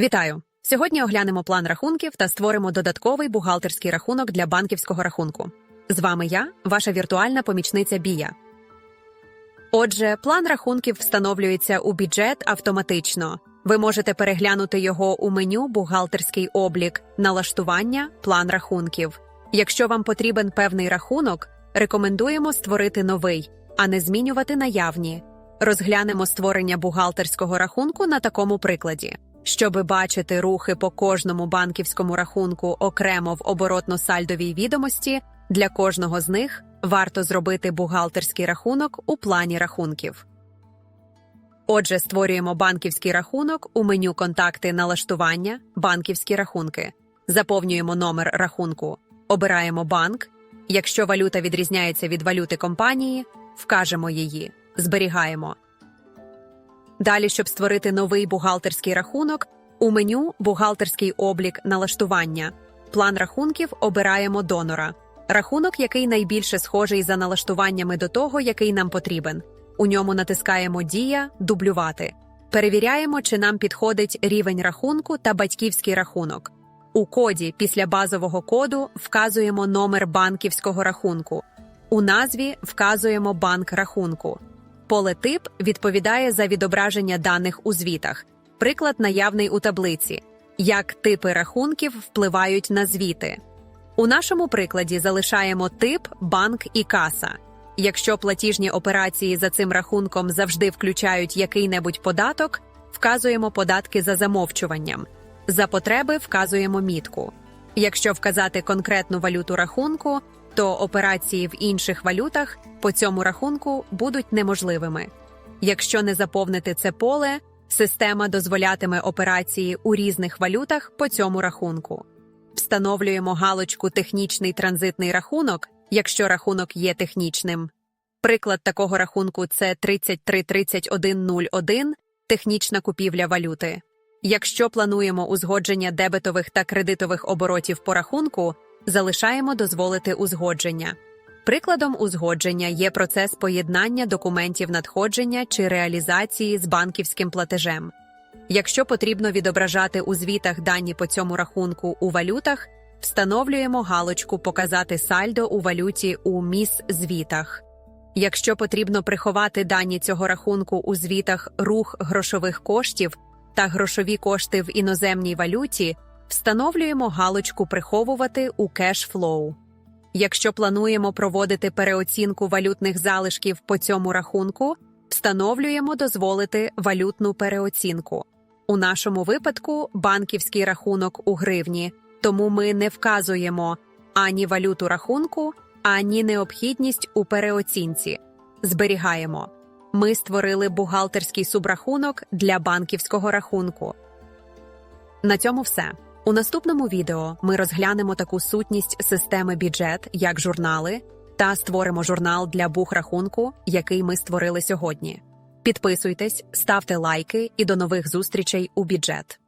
Вітаю! Сьогодні оглянемо план рахунків та створимо додатковий бухгалтерський рахунок для банківського рахунку. З вами я, ваша віртуальна помічниця Бія. Отже, план рахунків встановлюється у бюджет автоматично. Ви можете переглянути його у меню Бухгалтерський облік, налаштування, план рахунків. Якщо вам потрібен певний рахунок, рекомендуємо створити новий, а не змінювати наявні. Розглянемо створення бухгалтерського рахунку на такому прикладі. Щоби бачити рухи по кожному банківському рахунку окремо в оборотно-сальдовій відомості, для кожного з них варто зробити бухгалтерський рахунок у плані рахунків. Отже, створюємо банківський рахунок у меню Контакти налаштування, банківські рахунки. Заповнюємо номер рахунку, обираємо банк. Якщо валюта відрізняється від валюти компанії, вкажемо її, зберігаємо. Далі, щоб створити новий бухгалтерський рахунок, у меню Бухгалтерський облік налаштування. План рахунків обираємо донора. Рахунок, який найбільше схожий за налаштуваннями до того, який нам потрібен. У ньому натискаємо Дія дублювати. Перевіряємо, чи нам підходить рівень рахунку та батьківський рахунок. У коді після базового коду вказуємо номер банківського рахунку. У назві вказуємо банк рахунку. Поле тип відповідає за відображення даних у звітах. Приклад наявний у таблиці. Як типи рахунків впливають на звіти. У нашому прикладі залишаємо тип банк і каса. Якщо платіжні операції за цим рахунком завжди включають який-небудь податок, вказуємо податки за замовчуванням. За потреби вказуємо мітку. Якщо вказати конкретну валюту рахунку, то операції в інших валютах по цьому рахунку будуть неможливими. Якщо не заповнити це поле, система дозволятиме операції у різних валютах по цьому рахунку. Встановлюємо галочку Технічний транзитний рахунок, якщо рахунок є технічним. Приклад такого рахунку це 333101 технічна купівля валюти. Якщо плануємо узгодження дебетових та кредитових оборотів по рахунку, залишаємо дозволити узгодження. Прикладом узгодження є процес поєднання документів надходження чи реалізації з банківським платежем. Якщо потрібно відображати у звітах дані по цьому рахунку у валютах, встановлюємо галочку Показати сальдо у валюті у міс звітах. Якщо потрібно приховати дані цього рахунку у звітах рух грошових коштів та грошові кошти в іноземній валюті, встановлюємо галочку Приховувати у кешфлоу. Якщо плануємо проводити переоцінку валютних залишків по цьому рахунку, встановлюємо дозволити валютну переоцінку. У нашому випадку банківський рахунок у гривні, тому ми не вказуємо ані валюту рахунку, ані необхідність у переоцінці. Зберігаємо. Ми створили бухгалтерський субрахунок для банківського рахунку. На цьому все. У наступному відео ми розглянемо таку сутність системи бюджет, як журнали, та створимо журнал для бухрахунку, який ми створили сьогодні. Підписуйтесь, ставте лайки і до нових зустрічей у бюджет.